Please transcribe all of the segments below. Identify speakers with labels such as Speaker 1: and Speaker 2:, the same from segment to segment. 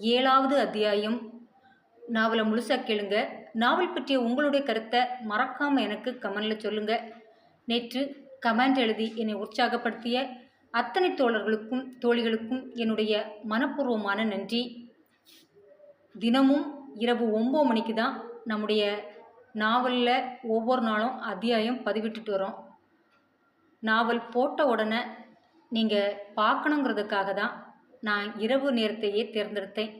Speaker 1: ஏழாவது அத்தியாயம். நாவலை முழுசாக கேளுங்க. நாவல் பற்றிய உங்களுடைய கருத்தை மறக்காமல் எனக்கு கமெண்டில் சொல்லுங்கள் நேற்று கமெண்ட் எழுதி என்னை உற்சாகப்படுத்திய அத்தனை தோழர்களுக்கும் தோழிகளுக்கும் என்னுடைய மனப்பூர்வமான நன்றி. தினமும் இரவு ஒம்பது மணிக்கு தான் நம்முடைய நாவலில் ஒவ்வொரு நாளும் அத்தியாயம் பதிவிட்டுட்டு வரோம். நாவல் போட்ட உடனே நீங்கள் பார்க்கணுங்கிறதுக்காக தான் நான் இரவு நேரத்தையே தேர்ந்தெடுத்தேன்.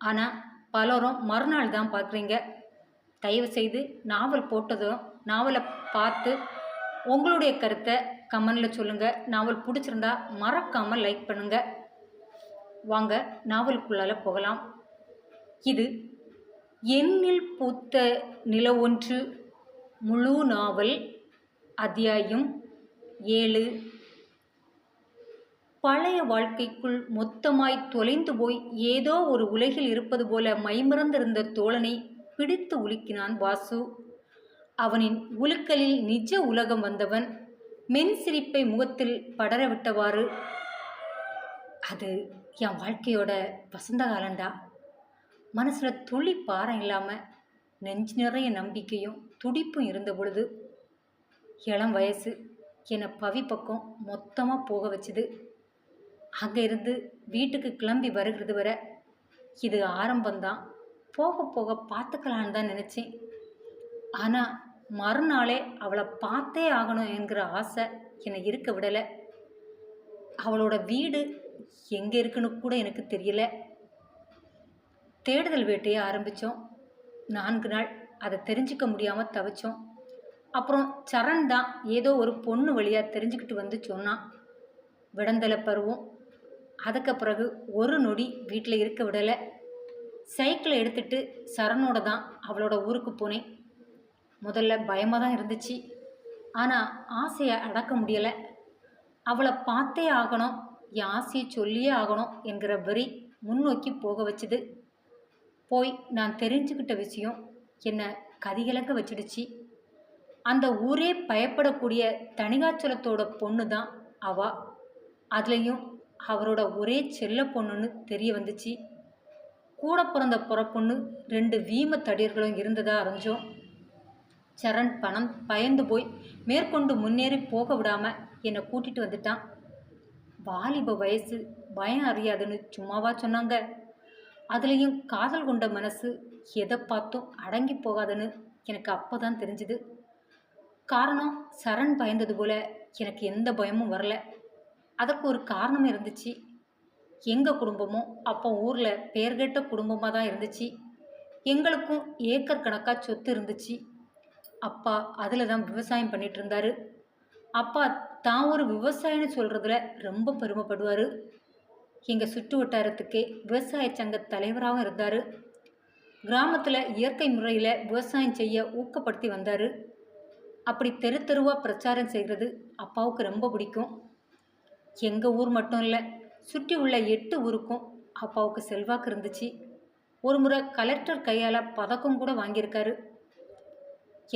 Speaker 1: ஆனால் பலரும் மறுநாள் தான் பார்க்குறீங்க. தயவு செய்து நாவல் போட்டதும் நாவலை பார்த்து உங்களுடைய கருத்தை கமெண்டில் சொல்லுங்கள் நாவல் பிடிச்சிருந்தா மறக்காமல் லைக் பண்ணுங்கள் வாங்க நாவலுக்குள்ளால போகலாம். இது எண்ணில் பூத்த நில ஒன்று முழு நாவல் அத்தியாயம் ஏழு. பழைய வாழ்க்கைக்குள் மொத்தமாய் தொலைந்து போய் ஏதோ ஒரு உலகில் இருப்பது போல மைமறந்திருந்த தோழனை பிடித்து உலுக்கினான் வாசு. அவனின் உலுக்கலில் நிஜ உலகம் வந்தவன் மென் சிரிப்பை முகத்தில் படரவிட்டவாறு அது என் வாழ்க்கையோட வசந்த காலண்டா மனசில் துளி பாரம் இல்லாமல் நெஞ்சு நிறைய நம்பிக்கையும் துடிப்பும் இருந்த பொழுது இளம் வயசு என்னை பவி பக்கம் மொத்தமாக போக வச்சுது. அங்கே இருந்து வீட்டுக்கு கிளம்பி வருகிறது வர இது ஆரம்பம்தான். போக போக பார்த்துக்கலான்னு தான் நினச்சேன். ஆனால் மறுநாளே அவளை பார்த்தே ஆகணும் என்கிற ஆசை என்னை இருக்க விடலை. அவளோட வீடு எங்கே இருக்குன்னு கூட எனக்கு தெரியல. தேடுதல் வேட்டையை ஆரம்பித்தோம் நான்கு நாள் அதை தெரிஞ்சிக்க முடியாமல் தவிச்சோம். அப்புறம் சரண் தான் ஏதோ ஒரு பொண்ணு வழியாக தெரிஞ்சுக்கிட்டு வந்து சொன்னான். விடந்தலை பருவம் அதுக்கு பிறகு ஒரு நொடி வீட்டில் இருக்க விடலை. சைக்கிளை எடுத்துட்டு சரணோட தான் அவளோட ஊருக்கு போனேன். முதல்ல பயமாக தான் இருந்துச்சு. ஆனால் ஆசையை அடக்க முடியலை. அவளை பார்த்தே ஆகணும் என் ஆசையை சொல்லியே ஆகணும் என்கிற வரி முன்னோக்கி போக வச்சுது. போய் நான் தெரிஞ்சுக்கிட்ட விஷயம் என்னை கதிகலங்க வச்சிடுச்சு. அந்த ஊரே பயப்படக்கூடிய தனிகாச்சலத்தோட பொண்ணு தான் அவா. அதுலேயும் அவரோட ஒரே செல்ல பொண்ணுன்னு தெரிய வந்துச்சு. கூட பிறந்த புறப்பொண்ணு ரெண்டு வீம தடியர்களும் இருந்ததா அறிஞ்சோம். சரண் பணம் பயந்து போய் மேற்கொண்டு முன்னேறி போக விடாமல் என்னை கூட்டிட்டு வந்துட்டான். வாலிப வயசு பயம் அறியாதுன்னு சும்மாவா சொன்னாங்க. அதுலேயும் காதல் கொண்ட மனசு எதை பார்த்தும் அடங்கி போகாதுன்னு எனக்கு அப்போ தான் தெரிஞ்சுது. காரணம் சரண் பயந்தது போல எனக்கு எந்த பயமும் வரல. அதற்கு ஒரு காரணம் இருந்துச்சு. எங்கள் குடும்பமும் அப்போ ஊரில் பேர்கெட்ட குடும்பமாக தான் இருந்துச்சு. எங்களுக்கும் ஏக்கர் கணக்காக சொத்து இருந்துச்சு. அப்பா அதில் தான் விவசாயம் பண்ணிட்டு இருந்தாரு. அப்பா தான் ஒரு விவசாயின்னு சொல்கிறதுல ரொம்ப பெருமைப்படுவார். எங்கள் சுற்று வட்டாரத்துக்கே விவசாய சங்க தலைவராகவும் இருந்தார். கிராமத்தில் இயற்கை முறையில் விவசாயம் செய்ய ஊக்கப்படுத்தி வந்தார். அப்படி தெரு தெருவாக பிரச்சாரம் செய்கிறது அப்பாவுக்கு ரொம்ப பிடிக்கும். எங்கள் ஊர் மட்டும் இல்லை சுற்றி உள்ள எட்டு ஊருக்கும் அப்பாவுக்கு செல்வாக்கு இருந்துச்சு. ஒரு முறை கலெக்டர் கையால் பதக்கம் கூட வாங்கியிருக்காரு.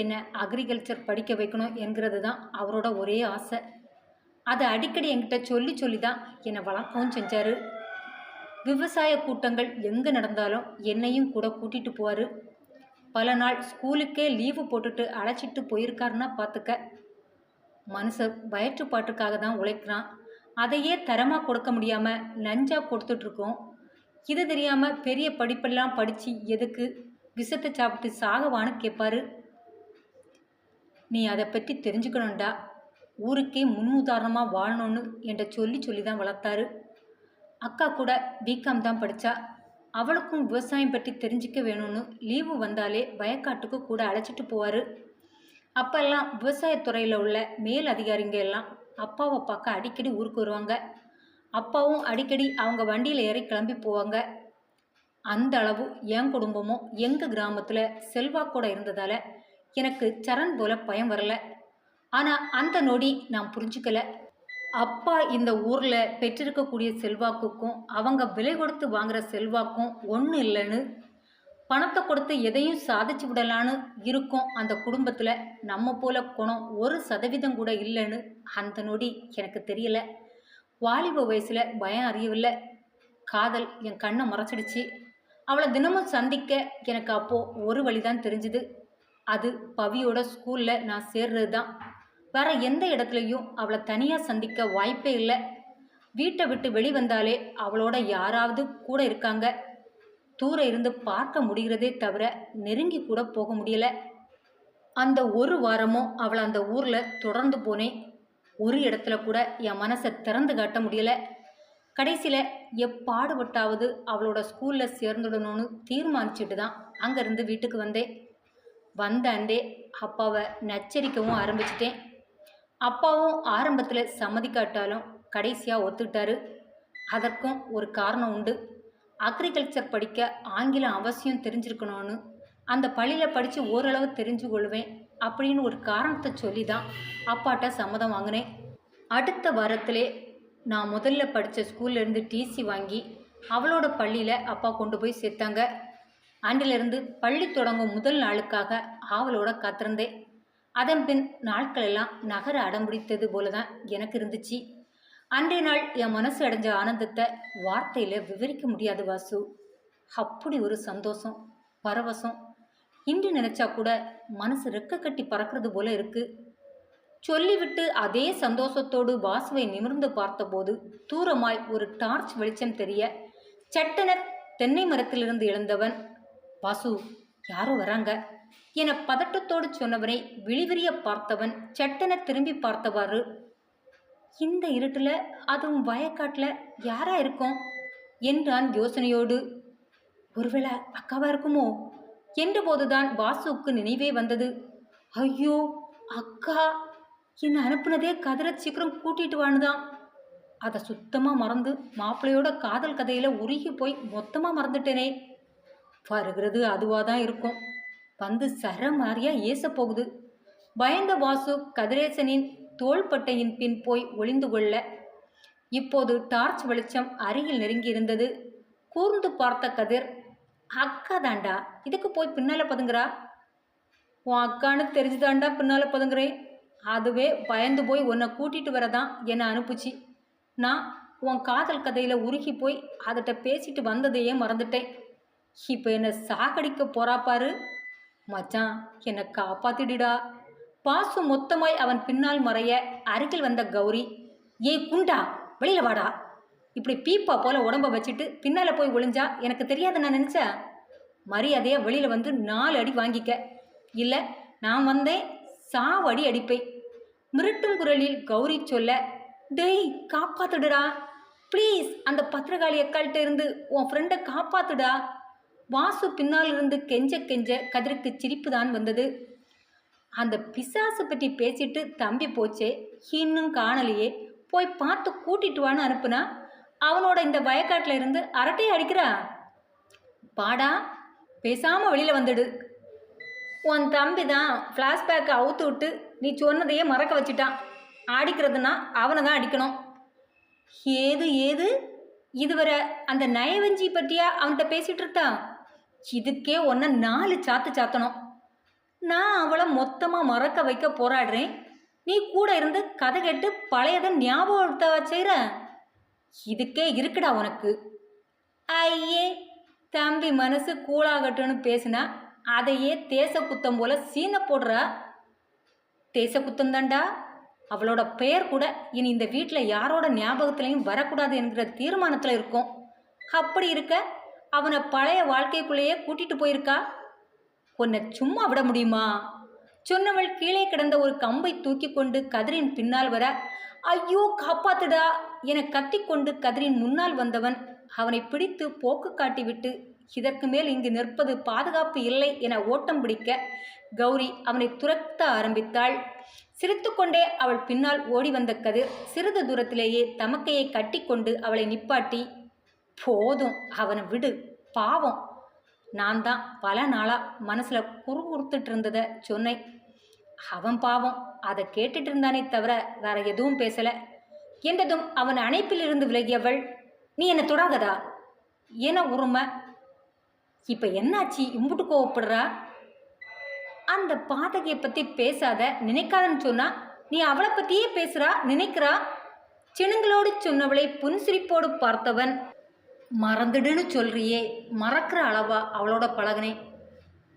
Speaker 1: என்னை அக்ரிகல்ச்சர் படிக்க வைக்கணும் என்கிறது தான் அவரோட ஒரே ஆசை. அதை அடிக்கடி என்கிட்ட சொல்லி சொல்லி தான் என்னை வளர்க்கவும் செஞ்சார். விவசாய கூட்டங்கள் எங்கே நடந்தாலும் என்னையும் கூட கூட்டிகிட்டு போவார். பல நாள் ஸ்கூலுக்கே லீவு போட்டுட்டு அழைச்சிட்டு போயிருக்காருன்னா பார்த்துக்க மனுஷன் வயிற்றுப்பாட்டுக்காக தான் உழைக்கிறான். அதையே தரமாக கொடுக்க முடியாமல் நஞ்சாக கொடுத்துட்ருக்கோம். இது தெரியாமல் பெரிய படிப்பெல்லாம் படித்து எதுக்கு விஷத்தை சாப்பிட்டு சாகவான்னு கேட்பாரு நீ அதை பற்றி தெரிஞ்சுக்கணும்டா. ஊருக்கே முன் உதாரணமாக வாழணும்னு என்கிட்ட சொல்லி சொல்லி தான் வளர்த்தாரு. அக்கா கூட பிகாம் தான் படித்தா அவளுக்கும் விவசாயம் பற்றி தெரிஞ்சிக்க வேணும்னு லீவு வந்தாலே வயக்காட்டுக்கு கூட அழைச்சிட்டு போவார். அப்போல்லாம் விவசாயத்துறையில் உள்ள மேல் அதிகாரிங்க எல்லாம் அப்பாவை பார்க்க அடிக்கடி ஊருக்கு வருவாங்க. அப்பாவும் அடிக்கடி அவங்க வண்டியில் ஏறி கிளம்பி போவாங்க. அந்த அளவு என் குடும்பமும் எங்கள் கிராமத்தில் செல்வாக்கோட இருந்ததால் எனக்கு சரண் போல பயம் வரல. ஆனால் அந்த நொடி நான் புரிஞ்சுக்கல. அப்பா இந்த ஊரில் பெற்றிருக்கக்கூடிய செல்வாக்குக்கும் அவங்க விலை கொடுத்து வாங்குற செல்வாக்கும் ஒன்றும் இல்லைன்னு பணத்தை கொடுத்து எதையும் சாதிச்சு விடலான்னு இருக்கும். அந்த குடும்பத்தில் நம்ம போல குணம் ஒரு சதவீதம் கூட இல்லைன்னு அந்த நொடி எனக்கு தெரியல. வாலிப வயசில் பயம் அறியவில்லை. காதல் என் கண்ணை மறைச்சிடுச்சு. அவளை தினமும் சந்திக்க எனக்கு அப்போது ஒரு வழி தான் தெரிஞ்சுது. அது பவியோட ஸ்கூலில் நான் சேர்றது தான் வேற எந்த இடத்துலையும் அவளை தனியாக சந்திக்க வாய்ப்பே இல்லை. வீட்டை விட்டு வெளிவந்தாலே அவளோட யாராவது கூட இருக்காங்க. தூரம் இருந்து பார்க்க முடிகிறதே தவிர நெருங்கி கூட போக முடியல. அந்த ஒரு வாரமும் அவளை அந்த ஊரில் தொடர்ந்து போனேன் ஒரு இடத்துல கூட என் மனசை திறந்து காட்ட முடியல. கடைசியில் எப்பாடுபட்டாவது அவளோட ஸ்கூலில் சேர்ந்துடணும்னு தீர்மானிச்சுட்டு தான் அங்கேருந்து வீட்டுக்கு வந்தேன். வந்த அண்டே அப்பாவை நச்சரிக்கவும் ஆரம்பிச்சிட்டேன். அப்பாவும் ஆரம்பத்தில் சம்மதிக்காட்டாலும் கடைசியாக ஒத்துக்கிட்டாரு. அதற்கும் ஒரு காரணம் உண்டு. அக்ரிகல்ச்சர் படிக்க ஆங்கிலம் அவசியம் தெரிஞ்சிருக்கணும்னு அந்த பள்ளியில் படித்து ஓரளவு தெரிஞ்சு கொள்வேன் அப்படின்னு ஒரு காரணத்தை சொல்லி தான் அப்பாட்ட சம்மதம் வாங்கினேன். அடுத்த வாரத்திலே நான் முதல்ல படித்த ஸ்கூல்லேருந்து டிசி வாங்கி அவளோட பள்ளியில் அப்பா கொண்டு போய் சேர்த்தாங்க. அன்றிலிருந்து பள்ளி தொடங்கும் முதல் நாளுக்காக ஆவலோட காத்திருந்தேன். அதன் பின் நாட்கள் எல்லாம் நகர அடம்பிடித்தது போல தான் எனக்கு இருந்துச்சு. அன்றைய நாள் என் மனசு அடைஞ்ச ஆனந்தத்தை வார்த்தையில் விவரிக்க முடியாது வாசு. அப்படி ஒரு சந்தோஷம் பரவசம். இன்று நினைச்சா கூட மனசு ரெக்க கட்டி பறக்கிறது போல இருக்கு. சொல்லிவிட்டு அதே சந்தோஷத்தோடு வாசுவை நிமிர்ந்து பார்த்தபோது தூரமாய் ஒரு டார்ச் வெளிச்சம் தெரிய சட்டென தென்னை மரத்திலிருந்து எழுந்தவன் வாசு யாரோ வராங்க? என பதட்டத்தோடு சொன்னவனை விழிவிரிய பார்த்தவன் சட்டென திரும்பி பார்த்தவாறு இந்த இருட்டில் அதுவும் வயக்காட்டில் யாரா இருக்கும்? என்றான் யோசனையோடு. ஒருவேளை அக்காவா இருக்குமோ? என்ற போதுதான் வாசுவுக்கு நினைவே வந்தது. ஐயோ அக்கா! என்னை அனுப்புனதே கதிரை சீக்கிரம் கூட்டிட்டு வானுதான் அதை சுத்தமாக மறந்து மாப்பிள்ளையோட காதல் கதையில் உருகி போய் மொத்தமாக மறந்துட்டேனே. வருகிறது அதுவாக தான் இருக்கும். வந்து சர மாதிரியாக ஏச போகுது பயந்த வாசு கதிரேசனின் தோள்பட்டையின் பின் போய் ஒளிந்து கொள்ள. இப்போது டார்ச் வெளிச்சம் அருகில் நெருங்கியிருந்தது. கூர்ந்து பார்த்த கதிர் அக்கா தாண்டா இதுக்கு போய் பின்னால பதுங்குறா? உன் அக்கான்னு தெரிஞ்சுதாண்டா பின்னால பதுங்குறேன். அதுவே பயந்து போய் உன்னை கூட்டிட்டு வரதான் என்னை அனுப்புச்சு. நான் உன் காதல் கதையில் உருகி போய் அதட்ட பேசிட்டு வந்ததையே மறந்துட்டேன். இப்போ என்னை சாகடிக்க போறா பாரு. மச்சான் என்னை காப்பாத்திடுடா. பாசு மொத்தமாய் அவன் பின்னால் மறைய அருகில் வந்த கௌரி ஏய் குண்டா? வெளியில வாடா. இப்படி பீப்பா போல உடம்ப வச்சுட்டு பின்னால போய் ஒளிஞ்சா எனக்கு தெரியாது நான் நினைச்சேன். மரியாதையா வெளியில வந்து நாலு அடி வாங்கிக்க. இல்லை நான் வந்தேன். சாவடி அடிப்பேன். மிரட்டும் குரலில் கௌரி சொல்ல டேய் காப்பாத்துடுடா. ப்ளீஸ் அந்த பத்திரகாளி அக்காள்கிட்ட இருந்து உன் ஃப்ரெண்டை காப்பாத்துடா. வாசு பின்னால் இருந்து கெஞ்ச கெஞ்ச கதிருக்கு சிரிப்பு தான் வந்தது. அந்த பிசாசு பற்றி பேசிட்டு தம்பி போச்சே இன்னும் காணலையே. போய் பார்த்து கூட்டிட்டு வான்னு அனுப்புனா அவனோட இந்த வயக்காட்டில் இருந்து அரட்டையை அடிக்கிறா? பாடா பேசாமல் வெளியில் வந்துடு. உன் தம்பி தான் ஃப்ளாஷ்பேக்கை அவுத்து விட்டு நீ சொன்னதையே மறக்க வச்சிட்டான். அடிக்கிறதுனா அவனை தான் அடிக்கணும். ஏது ஏது? இதுவரை அந்த நயவஞ்சி பற்றியா அவன்கிட்ட பேசிகிட்டு இருந்தான்? இதுக்கே ஒன்று நாலு சாத்து சாத்தணும். நான் அவளை மொத்தமாக மறக்க வைக்க போராடுறேன். நீ கூட இருந்து கதை கேட்டு பழையதை ஞாபகத்தை செய்கிற இதுக்கே இருக்குடா உனக்கு. ஐயே தம்பி மனசு கூழாகட்டும்னு பேசினா அதையே தேச குத்தம் போல சீன போடுறா? தேச குத்தம் தாண்டா அவளோட பெயர் கூட இனி இந்த வீட்டில் யாரோட ஞாபகத்துலையும் வரக்கூடாது என்கிற தீர்மானத்தில் இருக்கும். அப்படி இருக்க அவனை பழைய வாழ்க்கைக்குள்ளேயே கூட்டிகிட்டு போயிருக்கா? உன்னை சும்மா விட முடியுமா? சொன்னவள் கீழே கிடந்த ஒரு கம்பை தூக்கி கொண்டு கதிரின் பின்னால் வர ஐயோ காப்பாத்துடா என கத்திக்கொண்டு கதிரின் முன்னால் வந்தவன் அவனை பிடித்து போக்கு காட்டிவிட்டு இதற்கு மேல் இங்கு நிற்பது பாதுகாப்பு இல்லை என ஓட்டம் பிடிக்க கௌரி அவனை துரத்த ஆரம்பித்தாள். சிரித்துக்கொண்டே அவள் பின்னால் ஓடி வந்த கதிர் சிறிது தூரத்திலேயே தமக்கையை கட்டிக்கொண்டு அவளை நிப்பாட்டி போதும் அவனை விடு பாவம் நான் தான் பல நாளாக மனசில் குறுகுறுத்துட்டு இருந்ததை சொன்னேன். அவன் பாவம் அதை கேட்டுட்டு இருந்தானே தவிர வேற எதுவும் பேசலை. என்றதும் அவன் அணைப்பிலிருந்து விலகியவள் நீ என்னை தொடாதடா. என உரிமை? இப்போ என்னாச்சு? இம்புட்டு கோவப்படுறா? அந்த பாதகையை பற்றி பேசாத நினைக்காதன்னு சொன்னா நீ அவளை பற்றியே பேசுகிறா நினைக்கிறா? சினுங்களோடு சொன்னவளை புன்சிரிப்போடு பார்த்தவன் மறந்துடுன்னு சொல்கிறியே மறக்கிற அளவா அவளோட பழகினேன்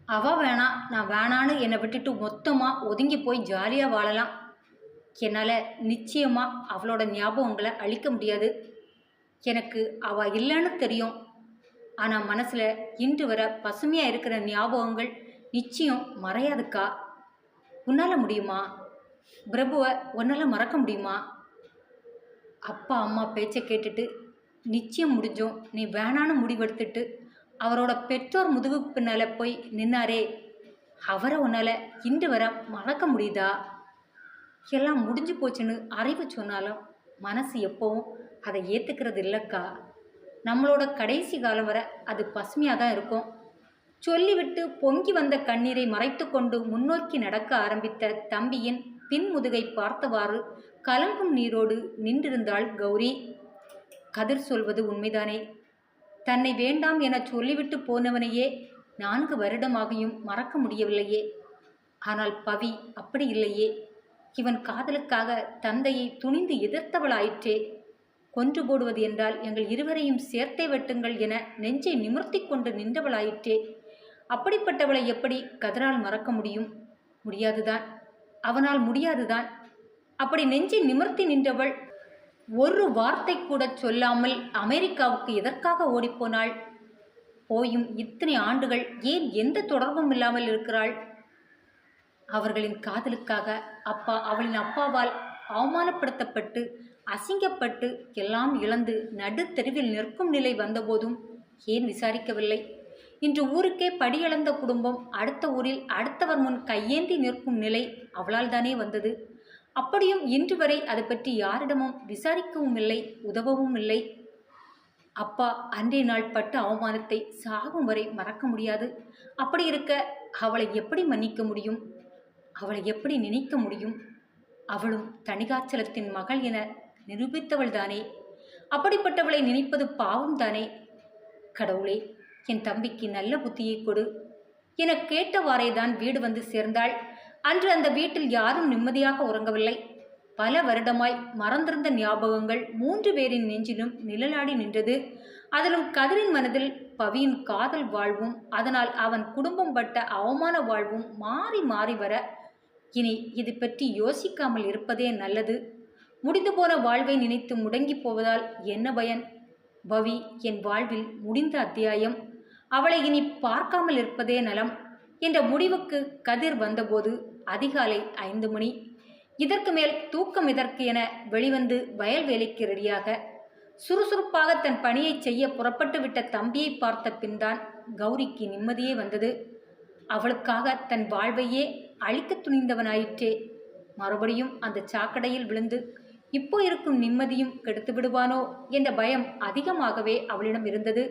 Speaker 1: அவ வேணாம் நான் வேணான்னு என்னை விட்டுட்டு மொத்தமாக ஒதுங்கி போய் ஜாலியாக வாழலாம். என்னால் நிச்சயமாக அவளோட ஞாபகங்களை அழிக்க முடியாது. எனக்கு அவ இல்லைன்னு தெரியும். ஆனால் மனசில் இன்று வர பசுமையாக இருக்கிற ஞாபகங்கள் நிச்சயம் மறையாதுக்கா. உன்னால் முடியுமா? பிரபுவை உன்னால் மறக்க முடியுமா? அப்பா அம்மா பேச்சை கேட்டுட்டு நிச்சயம் முடிஞ்சோம். நீ வேணான்னு முடிவெடுத்துட்டு அவரோட பெற்றோர் முதுகு பின்னால் போய் நின்னாரே. அவரை உன்னால் இன்று வர மறக்க முடியுதா? எல்லாம் முடிஞ்சு போச்சுன்னு அறிவு சொன்னாலும் மனசு எப்போவும் அதை ஏற்றுக்கிறது இல்லைக்கா. நம்மளோட கடைசி காலம் வரை அது பசுமையாக தான் இருக்கும். சொல்லிவிட்டு பொங்கி வந்த கண்ணீரை மறைத்து கொண்டு முன்னோக்கி நடக்க ஆரம்பித்த தம்பியின் பின்முதுகை பார்த்தவாறு கலங்கும் நீரோடு நின்றிருந்தாள் கௌரி. கதிர் சொல்வது உண்மைதானே? தன்னை வேண்டாம் என சொல்லிவிட்டு போனவனையே நான்கு வருடமாகியும் மறக்க முடியவில்லையே. ஆனால் பவி அப்படி இல்லையே. இவன் காதலுக்காக தந்தையை துணிந்து எதிர்த்தவளாயிற்றே. கொன்று போடுவது என்றால் எங்கள் இருவரையும் சேர்த்தே வெட்டுங்கள் என நெஞ்சை நிமிர்த்தி கொண்டு நின்றவளாயிற்றே. அப்படிப்பட்டவளை எப்படி கதரால் மறக்க முடியும்? முடியாதுதான். அவனால் முடியாதுதான். அப்படி நெஞ்சை நிமிர்த்தி நின்றவள் ஒரு வார்த்தை கூட சொல்லாமல் அமெரிக்காவுக்கு எதற்காக ஓடிப்போனாள்? போயும் இத்தனை ஆண்டுகள் ஏன் எந்த தொடர்பும் இல்லாமல் இருக்கிறாள்? அவர்களின் காதலுக்காக அப்பா அவளின் அப்பாவால் அவமானப்படுத்தப்பட்டு அசிங்கப்பட்டு எல்லாம் இழந்து நடுத்தெருவில் நிற்கும் நிலை வந்தபோதும் ஏன் விசாரிக்கவில்லை? இன்று ஊருக்கே படியளந்த குடும்பம் அடுத்த ஊரில் அடுத்தவர் முன் கையேந்தி நிற்கும் நிலை அவளால் தானே வந்தது. அப்படியும் இன்று வரை அதை பற்றி யாரிடமும் விசாரிக்கவும் இல்லை உதவவும் இல்லை. அப்பா அன்றைய நாள் பட்ட அவமானத்தை சாகும் வரை மறக்க முடியாது. அப்படி இருக்க அவளை எப்படி மன்னிக்க முடியும்? அவளை எப்படி நினைக்க முடியும்? அவளும் தணிகாச்சலத்தின் மகள் என நிரூபித்தவள் தானே அப்படிப்பட்டவளை நினைப்பது பாவம் தானே கடவுளே என் தம்பிக்கு நல்ல புத்தியை கொடு. என கேட்டவாறே தான் வீடு வந்து சேர்ந்தாள். அன்று அந்த வீட்டில் யாரும் நிம்மதியாக உறங்கவில்லை. பல வருடமாய் மறந்திருந்த ஞாபகங்கள் மூன்று பேரின் நெஞ்சிலும் நிழலாடி நின்றது. அதிலும் கதிரின் மனதில் பவியின் காதல் வாழ்வும் அதனால் அவன் குடும்பம் பட்ட அவமான வாழ்வும் மாறி மாறி வர இனி இது பற்றி யோசிக்காமல் இருப்பதே நல்லது. முடிந்து போன வாழ்வை நினைத்து முடங்கி போவதால் என்ன பயன்? பவி என் வாழ்வில் முடிந்த அத்தியாயம். அவளை இனி பார்க்காமல் இருப்பதே நலம். என்ற முடிவுக்கு கதிர் வந்தபோது அதிகாலை ஐந்து மணி. இதற்கு மேல் தூக்கம் இதற்கு என வெளிவந்து வயல் வேலைக்கு ரெடியாக. சுறுசுறுப்பாக தன் பணியை செய்ய புறப்பட்டு விட்ட தம்பியை பார்த்த பின்தான் கௌரிக்கு நிம்மதியே வந்தது. அவளுக்காக தன் வாழ்வையே அழிக்க துணிந்தவனாயிற்றே. மறுபடியும் அந்த சாக்கடையில் விழுந்து இப்போ இருக்கும் நிம்மதியும் கெடுத்து விடுவானோ? என்ற பயம் அதிகமாகவே அவளிடம் இருந்தது.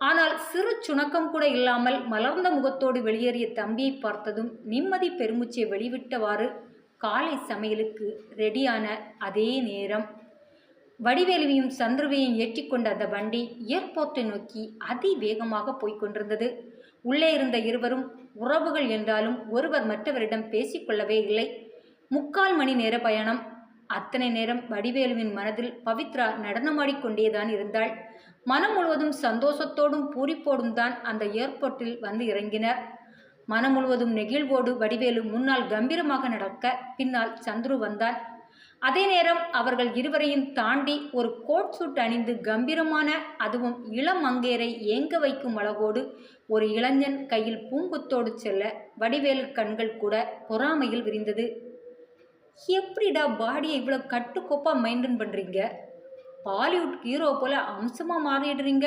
Speaker 1: ஆனால் சிறு சுணக்கம் கூட இல்லாமல் மலர்ந்த முகத்தோடு வெளியேறிய தம்பியை பார்த்ததும் நிம்மதி பெருமூச்சை வெளிவிட்டவாறு காலை சமையலுக்கு ரெடியான அதே நேரம். வடிவேலுவையும் சந்துருவையும் ஏற்றிக்கொண்ட அந்த வண்டி ஏர்போர்ட்டை நோக்கி அதிவேகமாக போய்க் கொண்டிருந்தது. உள்ளே இருந்த இருவரும் உறவுகள் என்றாலும் ஒருவர் மற்றவரிடம் பேசிக்கொள்ளவே இல்லை. முக்கால் மணி நேர பயணம். அத்தனை நேரம் வடிவேலுவின் மனதில் பவித்ரா நடனமாடிக்கொண்டேதான் இருந்தாள். மனம் முழுவதும் சந்தோஷத்தோடும் பூரிப்போடும் தான் அந்த ஏர்போர்ட்டில் வந்து இறங்கினர். மனம் முழுவதும் நெகிழ்வோடு வடிவேலு முன்னால் கம்பீரமாக நடக்க பின்னால் சந்துரு வந்தான். அதே நேரம் அவர்கள் இருவரையும் தாண்டி ஒரு கோட் சூட் அணிந்து கம்பீரமான அதுவும் இளம் மங்கேரை ஏங்க வைக்கும் அழகோடு ஒரு இளைஞன் கையில் பூங்குத்தோடு செல்ல வடிவேலு கண்கள் கூட பொறாமையில் விரிந்தது. எப்படிடா பாடியை இவ்வளோ கட்டுக்கோப்பாக மெயின்டைன் பண்ணுறீங்க பாலிவுட் ஹீரோ போல் அம்சமாக மாறிடுறீங்க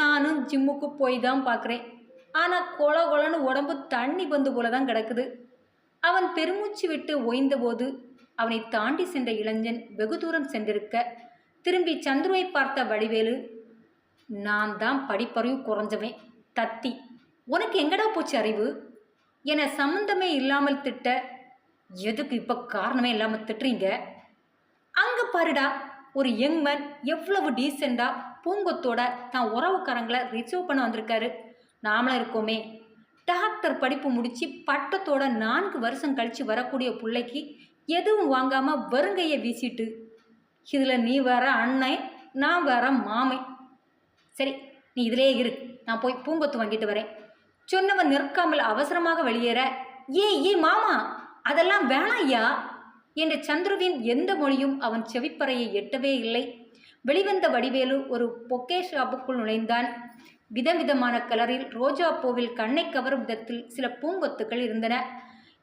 Speaker 1: நானும் ஜிம்முக்கு போய் தான் பார்க்குறேன் ஆனால் கொல கொலன்னு உடம்பு தண்ணி பந்து போல தான் கிடக்குது. அவன் பெருமூச்சு விட்டு ஓய்ந்தபோது அவனை தாண்டி சென்ற இளைஞன் வெகு தூரம் சென்றிருக்க. திரும்பி சந்துருவை பார்த்த வடிவேலு நான் தான் படிப்பறிவு குறைஞ்சவன். தத்தி உனக்கு எங்கடா போச்சு அறிவு? என சம்மந்தமே இல்லாமல் திட்ட எதுக்கு இப்போ காரணமே இல்லாமல் திட்டுறீங்க? அங்கே பாருடா ஒரு யங் மேன் எவ்வளவு டீசெண்டாக பூங்கொத்தோட தான் உறவுக்காரங்களை ரிசர்வ் பண்ண வந்திருக்காரு. நாமளும் இருக்கோமே. டாக்டர் படிப்பு முடித்து பட்டத்தோட நான்கு வருஷம் கழித்து வரக்கூடிய பிள்ளைக்கு எதுவும் வாங்காமல் வருங்கையை வீசிட்டு இதில் நீ வேற அண்ணன் நான் வேற மாமை. சரி நீ இதிலே இரு. நான் போய் பூங்கொத்து வாங்கிட்டு வரேன். சொன்னவன் நிற்காமல் அவசரமாக வெளியேற ஏ ஏ மாமா அதெல்லாம் வேணாம் ஐயா. என்ற சந்துருவின் எந்த மொழியும் அவன் செவிப்பறையை எட்டவே இல்லை. வெளிவந்த வடிவேலு ஒரு பொக்கே ஷாப்புக்குள் நுழைந்தான். விதவிதமான கலரில் ரோஜா பூவில் கண்ணை கவரும் விதத்தில் சில பூங்கொத்துக்கள் இருந்தன.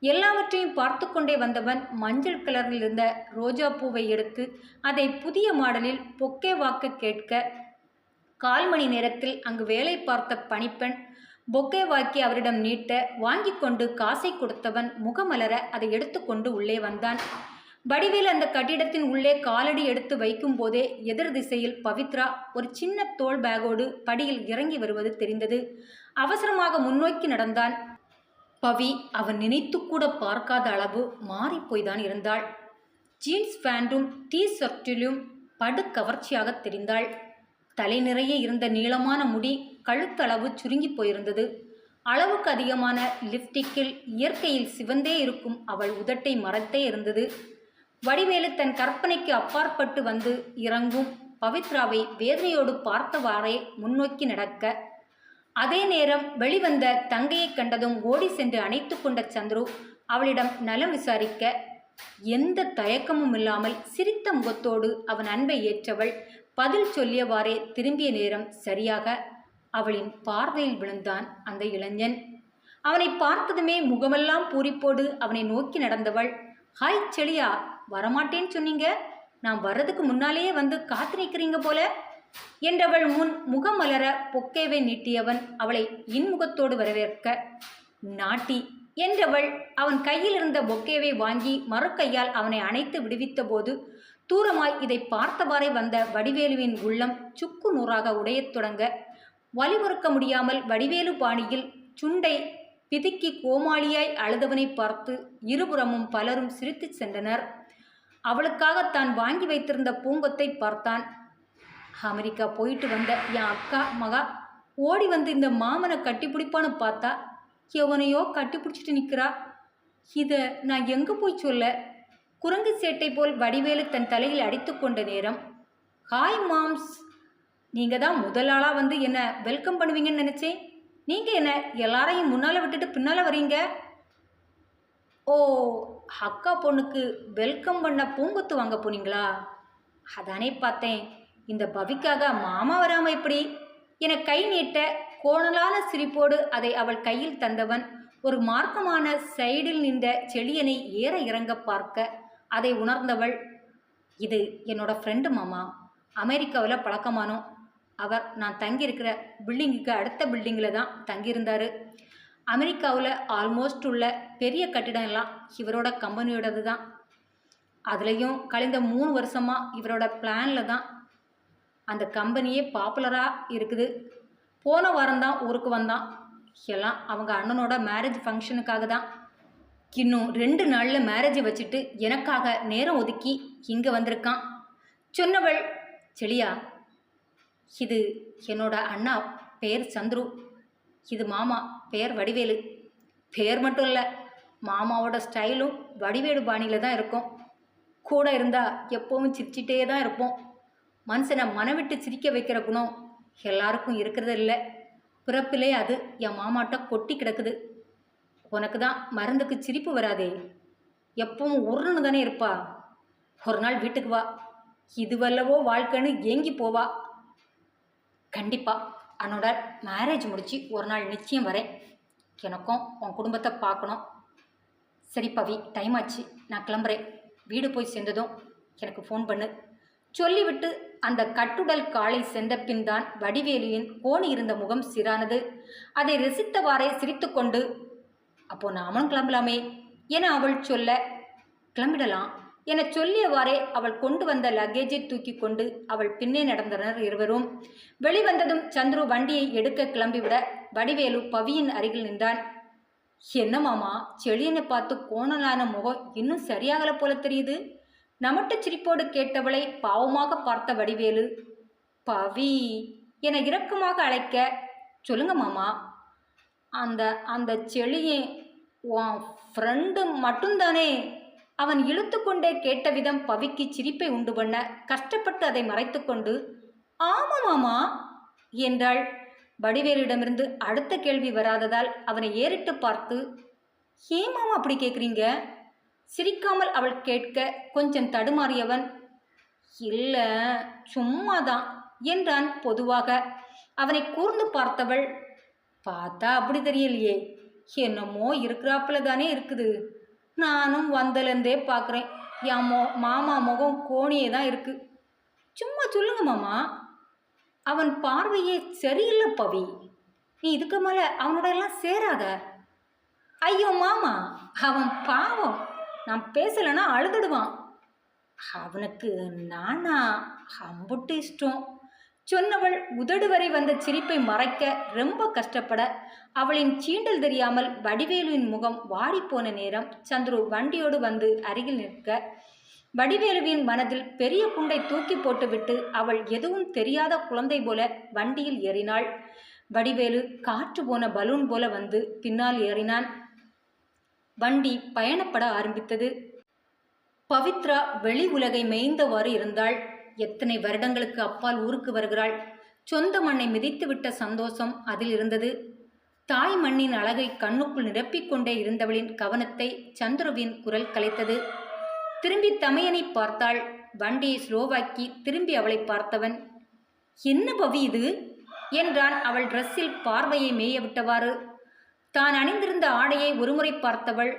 Speaker 1: எல்லாவற்றையும் பார்த்து கொண்டே வந்தவன் மஞ்சள் கலரில் இருந்த ரோஜா பூவை எடுத்து அதை புதிய மாடலில் பொக்கே வாக்க கேட்க கால் மணி நேரத்தில் அங்கு வேலை பார்த்த பணிப்பெண் பொக்கே வாக்கி அவரிடம் நீட்ட வாங்கி கொண்டு காசை கொடுத்தவன் முகமலர அதை எடுத்துக்கொண்டு உள்ளே வந்தான். வடிவேல் அந்த கட்டிடத்தின் உள்ளே காலடி எடுத்து வைக்கும் போதே எதிர் திசையில் பவித்ரா ஒரு சின்ன தோள் பேக்கோடு படியில் இறங்கி வருவது தெரிந்தது. அவசரமாக முன்னோக்கி நடந்தான். பவி அவன் நினைத்து கூட பார்க்காத அளவு மாறிப்போய்தான் இருந்தாள். ஜீன்ஸ் பேண்டும் டீ ஷர்ட்டிலும் படு கவர்ச்சியாக தெரிந்தாள். தலை நிறைய இருந்த நீளமான முடி கழுத்தளவு சுருங்கி போயிருந்தது. அளவுக்கு அதிகமான லிப்டிக்கில் இயற்கையில் சிவந்தே இருக்கும் அவள் உதட்டை மறைத்தே இருந்தது. வடிவேலு தன் கற்பனைக்கு அப்பாற்பட்டு வந்து இறங்கும் பவித்ராவை வேதனையோடு பார்த்தவாறே முன்னோக்கி நடக்க. அதே நேரம் வெளிவந்த தங்கையை கண்டதும் ஓடி சென்று அணைத்து கொண்ட சந்துரு அவளிடம் நலம் விசாரிக்க எந்த தயக்கமும் இல்லாமல் சிரித்த முகத்தோடு அவன் அன்பை ஏற்றவள் பதில் சொல்லியவாறே திரும்பிய நேரம் சரியாக அவளின் பார்வையில் விழுந்தான் அந்த இளைஞன். அவனை பார்த்ததுமே முகமெல்லாம் பூரிப்போடு அவனை நோக்கி நடந்தவள் ஹாய் செளியா வரமாட்டேன்னு சொன்னீங்க. நான் வர்றதுக்கு முன்னாலேயே வந்து காத்து நிற்கிறீங்க போல. என்றவள் முன் முகமலர பொக்கேவை நீட்டியவன் அவளை இன்முகத்தோடு வரவேற்க நாட்டி என்றவள் அவன் கையில் இருந்த பொக்கேவை வாங்கி மறுக்கையால் அவனை அணைத்து விடுவித்த போது தூரமாய் இதை பார்த்தவாறே வந்த வடிவேலுவின் உள்ளம் சுக்கு நூறாக உடையத் தொடங்க வலிமுறுக்க முடியாமல் வடிவேலு பாணியில் சுண்டை பிதுக்கி கோமாளியாய் அழுதவனை பார்த்து இருபுறமும் பலரும் சிரித்துச் சென்றனர். அவளுக்காக தான் வாங்கி வைத்திருந்த பூங்கொத்தை பார்த்தான். அமெரிக்கா போயிட்டு வந்த என் அக்கா மகா ஓடி வந்து இந்த மாமனை கட்டிப்பிடிப்பான்னு பார்த்தா எவனையோ கட்டிப்பிடிச்சிட்டு நிற்கிறா இதை நான் எங்கே போய் சொல்ல? குரங்கு சேட்டை போல் வடிவேலு தன் தலையில் அடித்து கொண்ட நேரம். Hi moms. நீங்கள் தான் முதல் ஆளாக வந்து என்னை வெல்கம் பண்ணுவீங்கன்னு நினச்சேன். நீங்கள் என்ன எல்லாரையும் முன்னால் விட்டுட்டு பின்னால் வரீங்க ஓ அக்கா பொண்ணுக்கு வெல்கம் பண்ண பூங்கொத்து வாங்க போனீங்களா? அதானே பார்த்தேன். இந்த பவிக்காக மாமா வராமல் எப்படி? என கை நீட்ட கோணலான சிரிப்போடு அதை அவள் கையில் தந்தவன் ஒரு மார்க்கமான சைடில் நின்ற செளியனை ஏற இறங்க பார்க்க அதை உணர்ந்தவள் இது என்னோட ஃப்ரெண்டு மாமா. அமெரிக்காவில் பழக்கமானோம். அவர் நான் தங்கியிருக்கிற பில்டிங்குக்கு அடுத்த பில்டிங்கில் தான் தங்கியிருந்தார். அமெரிக்காவில் ஆல்மோஸ்ட் உள்ள பெரிய கட்டிடம் எல்லாம் இவரோட கம்பெனியோடது தான். அதுலேயும் கழிந்த மூணு வருஷமாக இவரோட பிளானில் தான் அந்த கம்பெனியே பாப்புலராக இருக்குது. போன வாரம் தான் ஊருக்கு வந்தான். எல்லாம் அவங்க அண்ணனோட மேரேஜ் ஃபங்க்ஷனுக்காக தான். இன்னும் ரெண்டு நாளில் மேரேஜை வச்சுட்டு எனக்காக நேரம் ஒதுக்கி இங்கே வந்திருக்கான். சொன்னவள் செளியா இது என்னோட அண்ணா பேர் சந்துரு இது மாமா பேர் வடிவேலு. பேர் மட்டும் இல்லை மாமாவோட ஸ்டைலும் வடிவேலு பாணியில் தான் இருக்கும். கூட இருந்தால் எப்போவும் சிரிச்சிட்டே தான் இருப்போம். மனுஷனை மனவிட்டு சிரிக்க வைக்கிற குணம் எல்லாருக்கும் இருக்கிறது இல்லை. பிறப்பிலே அது என் மாமாட்ட கொட்டி கிடக்குது. உனக்கு தான் மருந்துக்கு சிரிப்பு வராதே. எப்பவும் உருன்னு தானே இருப்பா. ஒரு நாள் வீட்டுக்கு வா. இதுவல்லவோ வாழ்க்கைன்னு ஏங்கி போவா. கண்டிப்பாக அவனோட மேரேஜ் முடிச்சு ஒரு நாள் நிச்சயம் வரேன். எனக்கும் உன் குடும்பத்தை பார்க்கணும். சரி பவி டைம் ஆச்சு. நான் கிளம்புறேன். வீடு போய் சேர்ந்ததும் எனக்கு ஃபோன் பண்ணு. சொல்லிவிட்டு அந்த கட்டுடல் காலை சென்ற தான் வடிவேலியின் கோணி இருந்த முகம் சிறானது அதை ரசித்தவாறே சிரித்துக்கொண்டு அப்போ நாமளும் கிளம்பலாமே? என அவள் சொல்ல கிளம்பிடலாம். என சொல்லியவாறே அவள் கொண்டு வந்த லக்கேஜை தூக்கி கொண்டு அவள் பின்னே நடந்தனர் இருவரும். வெளிவந்ததும் சந்துரு வண்டியை எடுக்க கிளம்பிவிட வடிவேலு பவியின் அருகில் நின்றான். என்ன மாமா செழியனை பார்த்து கோணலான முகம் இன்னும் சரியாகல போல தெரியுது? நமட்டு சிரிப்போடு கேட்டவளை பாவமாக பார்த்த வடிவேலு பவி என இரக்கமாக அழைக்க சொல்லுங்க மாமா. அந்த அந்த செழியன் உன் ஃப்ரெண்டு மட்டும்தானே அவன் இழுத்து கொண்டே கேட்ட விதம் பவிக்கு சிரிப்பை உண்டு பண்ண கஷ்டப்பட்டு அதை மறைத்துக்கொண்டு ஆமாம் மாமா என்றாள். வடிவேலிடமிருந்து அடுத்த கேள்வி வராததால் அவனை ஏறிட்டு பார்த்து ஏன் மாமா அப்படி கேட்குறீங்க சிரிக்காமல் அவள் கேட்க கொஞ்சம் தடுமாறியவன் இல்லை சும்மாதான் என்றான் பொதுவாக. அவனை கூர்ந்து பார்த்தவள் பார்த்தா அப்படி தெரியலையே என்னமோ இருக்கிறாப்புல தானே இருக்குது. நானும் வந்தலேருந்தே பார்க்குறேன் என் மோ மாமா முகம் கோணியே தான் இருக்குது சும்மா சொல்லுங்க மாமா. அவன் பார்வையே சரியில்லை பவி. நீ இதுக்கு மேலே அவனோட எல்லாம் சேராத. ஐயோ மாமா அவன் பாவம். நான் பேசலைன்னா அழுதுடுவான். அவனுக்கு நானா அம்புட்டு இஷ்டம். சொன்னவள் உதடு வரை வந்த சிரிப்பை மறைக்க ரொம்ப கஷ்டப்பட அவளின் சீண்டல் தெரியாமல் வடிவேலுவின் முகம் வாடிப்போன நேரம் சந்துரு வண்டியோடு வந்து அருகில் நிற்க வடிவேலுவின் மனதில் பெரிய குண்டை தூக்கி போட்டுவிட்டு அவள் எதுவும் தெரியாத குழந்தை போல வண்டியில் ஏறினாள். வடிவேலு காற்று போன பலூன் போல வந்து பின்னால் ஏறினான். வண்டி பயணப்பட ஆரம்பித்தது. பவித்ரா வெளி உலகை மேய்ந்தவாறு இருந்தாள். எத்தனை வருடங்களுக்கு அப்பால் ஊருக்கு வருகிறாள்? சொந்த மண்ணை மிதித்துவிட்ட சந்தோஷம் அதில் இருந்தது. தாய் மண்ணின் அழகை கண்ணுக்குள் நிரப்பிக்கொண்டே இருந்தவளின் கவனத்தை சந்துருவின் குரல் கலைத்தது. திரும்பி தமையனை பார்த்தாள். வண்டியை ஸ்லோவாக்கி திரும்பி அவளை பார்த்தவன் என்ன பவி இது? என்றான் அவள் ட்ரெஸ்ஸில் பார்வையை மேய விட்டவாறு தான் அணிந்திருந்த ஆடையை ஒருமுறை பார்த்தவள்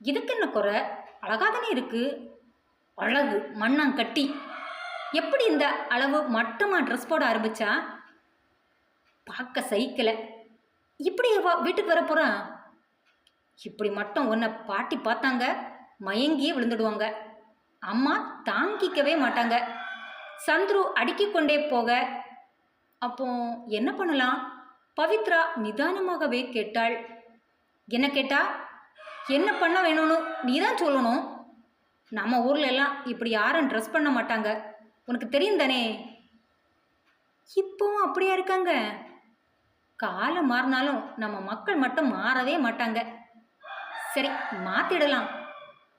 Speaker 1: இதுக்கு என்ன குறை? அழகாதானே இருக்கு? அழகு மண்ணாங்கட்டி. எப்படி இந்த அளவு மட்டமா ட்ரெஸ் போட ஆரம்பிச்சா? பார்க்க சைக்கில இப்படி வா வீட்டுக்கு வர போறான் இப்படி மட்டும் உன்னை பாட்டி பார்த்தாங்க மயங்கியே விழுந்துடுவாங்க. அம்மா தாங்கிக்கவே மாட்டாங்க. சந்துரு அடுக்கிக் கொண்டே போக அப்போ என்ன பண்ணலாம்? பவித்ரா நிதானமாகவே கேட்டாள். என்ன கேட்டா? என்ன பண்ண வேணும்னு நீ தான் சொல்லணும். நம்ம ஊர்ல எல்லாம் இப்படி யாரும் ட்ரெஸ் பண்ண மாட்டாங்க. உனக்கு தெரியும் தானே? இப்போவும் அப்படியா இருக்காங்க? காலம் மாறினாலும் நம்ம மக்கள் மட்டும் மாறவே மாட்டாங்க. சரி மாத்திடலாம்.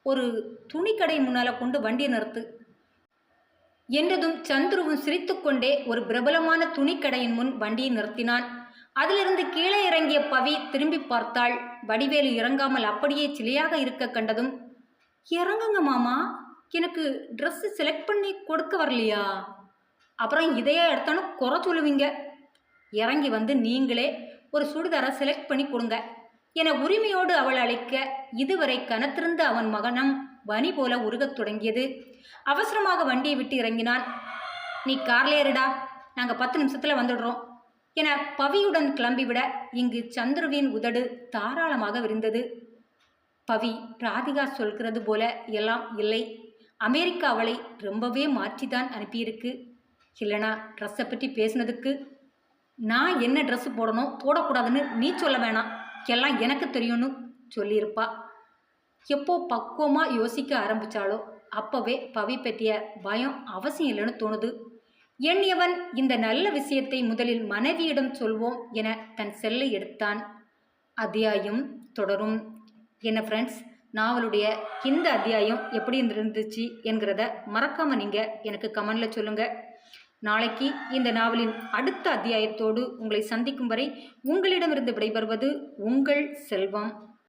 Speaker 1: ஒரு துணிக்கடை முன்னால கொண்டு வண்டியை நிறுத்து. என்றதும் சந்துருவும் சிரித்துக்கொண்டே ஒரு பிரபலமான துணிக்கடையின் முன் வண்டியை நிறுத்தினான். அதிலிருந்து கீழே இறங்கிய பவி திரும்பி பார்த்தாள். வடிவேலு இறங்காமல் அப்படியே சிலையாக இருக்க கண்டதும் இறங்குங்க மாமா எனக்கு ட்ரெஸ்ஸு செலக்ட் பண்ணி கொடுக்க வரலையா? அப்புறம் இதையே எடுத்தாலும் குறை சொல்லுவீங்க. இறங்கி வந்து நீங்களே ஒரு சுடிதாரை செலக்ட் பண்ணி கொடுங்க. என உரிமையோடு அவள் அழைக்க இதுவரை கனத்திருந்த அவன் மகனம் வனி போல உருகத் தொடங்கியது. அவசரமாக வண்டியை விட்டு இறங்கினான். நீ கார்ல ஏறுடா. நாங்கள் பத்து நிமிஷத்தில் வந்துடுறோம். என பவியுடன் கிளம்பிவிட இங்கு சந்துருவின் உதடு தாராளமாக விரிந்தது. பவி ராதிகா சொல்கிறது போல எல்லாம் இல்லை. அமெரிக்கா அவளை ரொம்பவே மாற்றி தான் அனுப்பியிருக்கு. இல்லைனா ட்ரெஸ்ஸை பற்றி பேசுனதுக்கு நான் என்ன ட்ரெஸ்ஸு போடணும்? போடக்கூடாதுன்னு நீ சொல்ல வேணாம். எல்லாம் எனக்கு தெரியும்னு சொல்லியிருப்பா. எப்போ பக்குவமாக யோசிக்க ஆரம்பித்தாலோ அப்போவே பவி பற்றிய பயம் அவசியம் இல்லைன்னு தோணுது. எண்ணியவன் இந்த நல்ல விஷயத்தை முதலில் மனைவியிடம் சொல்வோம் என தன் செல்லை எடுத்தான். அத்தியாயம் தொடரும். என்ன ஃப்ரெண்ட்ஸ் நாவலுடைய இந்த அத்தியாயம் எப்படி இருந்துச்சு என்கிறத மறக்காமல் நீங்கள் எனக்கு கமெண்டில் சொல்லுங்கள் நாளைக்கு இந்த நாவலின் அடுத்த அத்தியாயத்தோடு உங்களை சந்திக்கும் வரை உங்களிடமிருந்து விடைபெறுவது உங்கள் செல்வம்.